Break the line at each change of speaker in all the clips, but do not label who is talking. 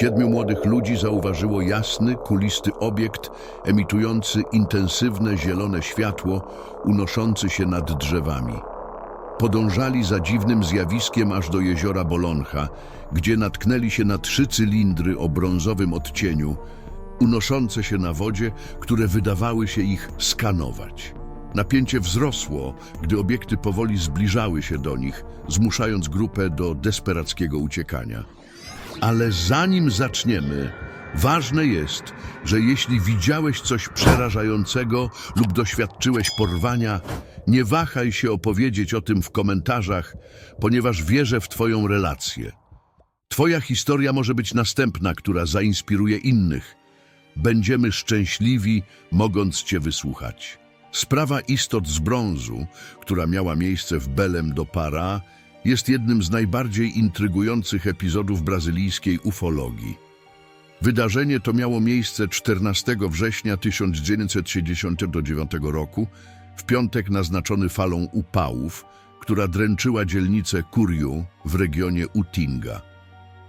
Siedmiu młodych ludzi zauważyło jasny, kulisty obiekt emitujący intensywne zielone światło unoszący się nad drzewami. Podążali za dziwnym zjawiskiem aż do jeziora Boloncha, gdzie natknęli się na trzy cylindry o brązowym odcieniu, unoszące się na wodzie, które wydawały się ich skanować. Napięcie wzrosło, gdy obiekty powoli zbliżały się do nich, zmuszając grupę do desperackiego uciekania. Ale zanim zaczniemy, ważne jest, że jeśli widziałeś coś przerażającego lub doświadczyłeś porwania, nie wahaj się opowiedzieć o tym w komentarzach, ponieważ wierzę w Twoją relację. Twoja historia może być następna, która zainspiruje innych. Będziemy szczęśliwi, mogąc Cię wysłuchać. Sprawa istot z brązu, która miała miejsce w Belem do Para, jest jednym z najbardziej intrygujących epizodów brazylijskiej ufologii. Wydarzenie to miało miejsce 14 września 1969 roku, w piątek naznaczony falą upałów, która dręczyła dzielnicę Kuriu w regionie Utinga.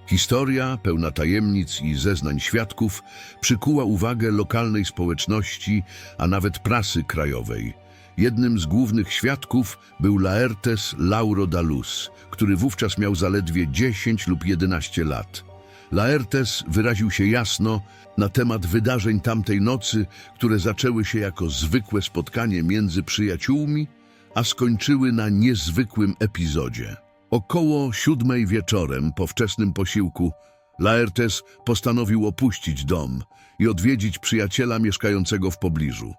Historia, pełna tajemnic i zeznań świadków, przykuła uwagę lokalnej społeczności, a nawet prasy krajowej. Jednym z głównych świadków był Laertes Lauro da Luz, który wówczas miał zaledwie 10 lub 11 lat. Laertes wyraził się jasno na temat wydarzeń tamtej nocy, które zaczęły się jako zwykłe spotkanie między przyjaciółmi, a skończyły na niezwykłym epizodzie. Około siódmej wieczorem, po wczesnym posiłku, Laertes postanowił opuścić dom i odwiedzić przyjaciela mieszkającego w pobliżu.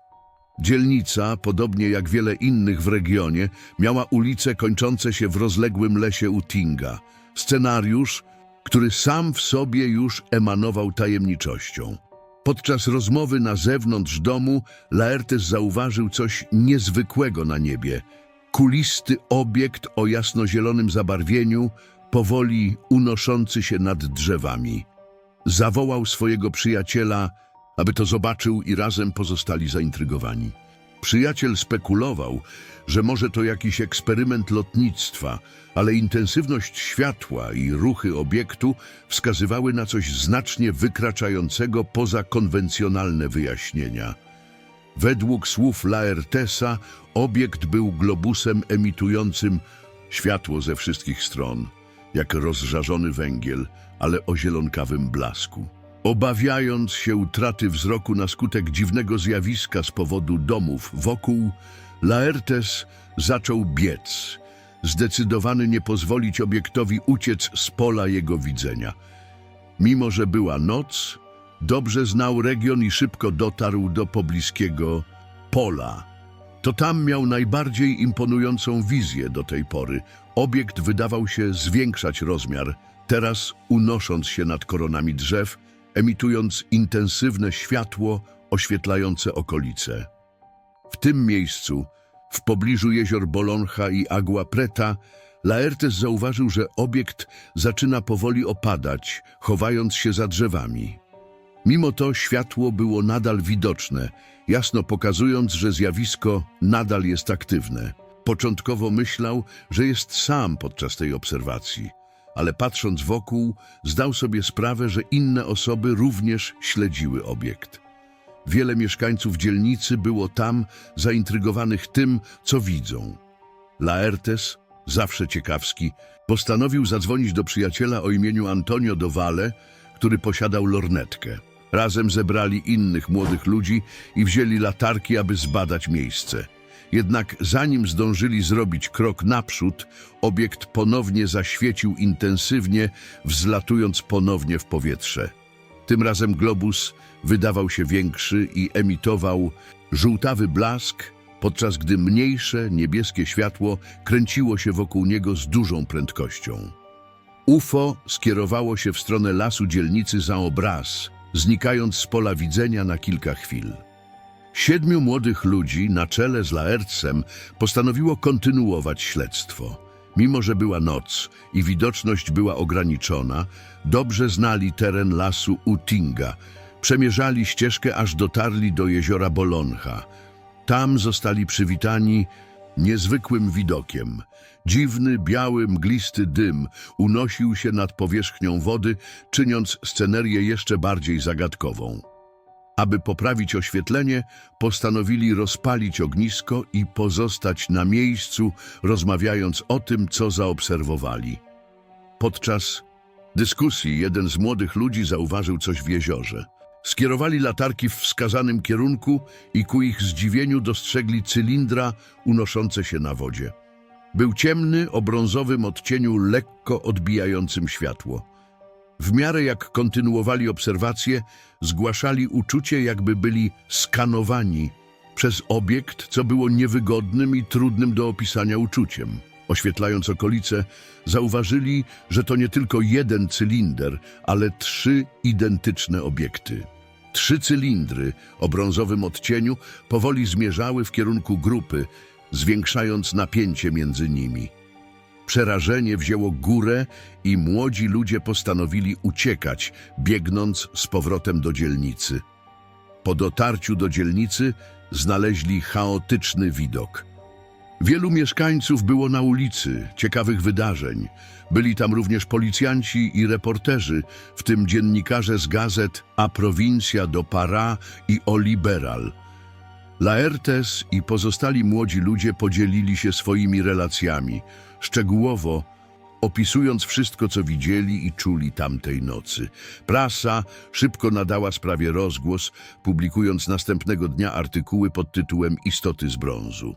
Dzielnica, podobnie jak wiele innych w regionie, miała ulice kończące się w rozległym lesie Utinga. Scenariusz, który sam w sobie już emanował tajemniczością. Podczas rozmowy na zewnątrz domu Laertes zauważył coś niezwykłego na niebie. Kulisty obiekt o jasnozielonym zabarwieniu, powoli unoszący się nad drzewami. Zawołał swojego przyjaciela, aby to zobaczył i razem pozostali zaintrygowani. Przyjaciel spekulował, że może to jakiś eksperyment lotnictwa, ale intensywność światła i ruchy obiektu wskazywały na coś znacznie wykraczającego poza konwencjonalne wyjaśnienia. Według słów Laertesa obiekt był globusem emitującym światło ze wszystkich stron, jak rozżarzony węgiel, ale o zielonkawym blasku. Obawiając się utraty wzroku na skutek dziwnego zjawiska z powodu domów wokół, Laertes zaczął biec, zdecydowany nie pozwolić obiektowi uciec z pola jego widzenia. Mimo, że była noc, dobrze znał region i szybko dotarł do pobliskiego pola. To tam miał najbardziej imponującą wizję do tej pory. Obiekt wydawał się zwiększać rozmiar, teraz unosząc się nad koronami drzew, emitując intensywne światło oświetlające okolice. W tym miejscu, w pobliżu jezior Boloncha i Agua Preta, Laertes zauważył, że obiekt zaczyna powoli opadać, chowając się za drzewami. Mimo to światło było nadal widoczne, jasno pokazując, że zjawisko nadal jest aktywne. Początkowo myślał, że jest sam podczas tej obserwacji, ale patrząc wokół, zdał sobie sprawę, że inne osoby również śledziły obiekt. Wiele mieszkańców dzielnicy było tam zaintrygowanych tym, co widzą. Laertes, zawsze ciekawski, postanowił zadzwonić do przyjaciela o imieniu Antonio Dovale, który posiadał lornetkę. Razem zebrali innych młodych ludzi i wzięli latarki, aby zbadać miejsce. Jednak zanim zdążyli zrobić krok naprzód, obiekt ponownie zaświecił intensywnie, wzlatując ponownie w powietrze. Tym razem globus wydawał się większy i emitował żółtawy blask, podczas gdy mniejsze niebieskie światło kręciło się wokół niego z dużą prędkością. UFO skierowało się w stronę lasu dzielnicy za obraz, znikając z pola widzenia na kilka chwil. Siedmiu młodych ludzi na czele z Laercem postanowiło kontynuować śledztwo. Mimo, że była noc i widoczność była ograniczona, dobrze znali teren lasu Utinga. Przemierzali ścieżkę, aż dotarli do jeziora Boloncha. Tam zostali przywitani niezwykłym widokiem. Dziwny, biały, mglisty dym unosił się nad powierzchnią wody, czyniąc scenerię jeszcze bardziej zagadkową. Aby poprawić oświetlenie, postanowili rozpalić ognisko i pozostać na miejscu, rozmawiając o tym, co zaobserwowali. Podczas dyskusji jeden z młodych ludzi zauważył coś w jeziorze. Skierowali latarki w wskazanym kierunku i ku ich zdziwieniu dostrzegli cylindra unoszące się na wodzie. Był ciemny, o brązowym odcieniu lekko odbijającym światło. W miarę jak kontynuowali obserwacje, zgłaszali uczucie, jakby byli skanowani przez obiekt, co było niewygodnym i trudnym do opisania uczuciem. Oświetlając okolice, zauważyli, że to nie tylko jeden cylinder, ale trzy identyczne obiekty. Trzy cylindry o brązowym odcieniu powoli zmierzały w kierunku grupy, zwiększając napięcie między nimi. Przerażenie wzięło górę i młodzi ludzie postanowili uciekać, biegnąc z powrotem do dzielnicy. Po dotarciu do dzielnicy znaleźli chaotyczny widok. Wielu mieszkańców było na ulicy, ciekawych wydarzeń. Byli tam również policjanci i reporterzy, w tym dziennikarze z gazet A Provincia do Pará i O Liberal. Laertes i pozostali młodzi ludzie podzielili się swoimi relacjami, szczegółowo opisując wszystko, co widzieli i czuli tamtej nocy. Prasa szybko nadała sprawie rozgłos, publikując następnego dnia artykuły pod tytułem Istoty z brązu.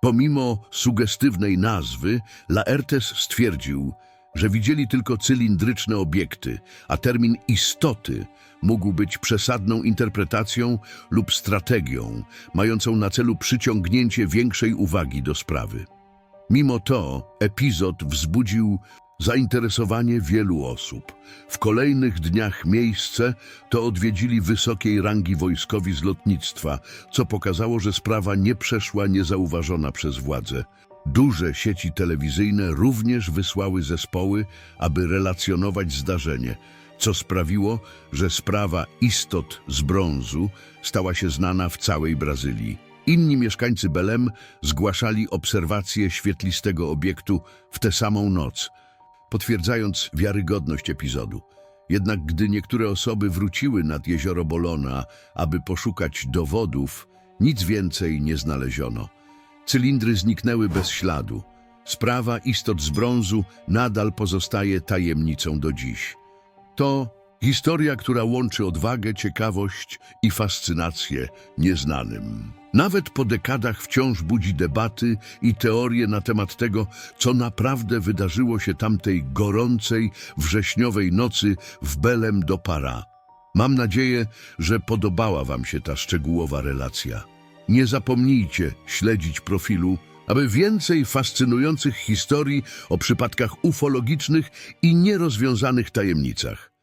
Pomimo sugestywnej nazwy, Laertes stwierdził, że widzieli tylko cylindryczne obiekty, a termin istoty mógł być przesadną interpretacją lub strategią, mającą na celu przyciągnięcie większej uwagi do sprawy. Mimo to epizod wzbudził zainteresowanie wielu osób. W kolejnych dniach miejsce to odwiedzili wysokiej rangi wojskowi z lotnictwa, co pokazało, że sprawa nie przeszła niezauważona przez władze. Duże sieci telewizyjne również wysłały zespoły, aby relacjonować zdarzenie, co sprawiło, że sprawa istot z brązu stała się znana w całej Brazylii. Inni mieszkańcy Belem zgłaszali obserwacje świetlistego obiektu w tę samą noc, potwierdzając wiarygodność epizodu. Jednak gdy niektóre osoby wróciły nad jezioro Bolona, aby poszukać dowodów, nic więcej nie znaleziono. Cylindry zniknęły bez śladu. Sprawa istot z brązu nadal pozostaje tajemnicą do dziś. To historia, która łączy odwagę, ciekawość i fascynację nieznanym. Nawet po dekadach wciąż budzi debaty i teorie na temat tego, co naprawdę wydarzyło się tamtej gorącej, wrześniowej nocy w Belem do Para. Mam nadzieję, że podobała Wam się ta szczegółowa relacja. Nie zapomnijcie śledzić profilu, aby więcej fascynujących historii o przypadkach ufologicznych i nierozwiązanych tajemnicach.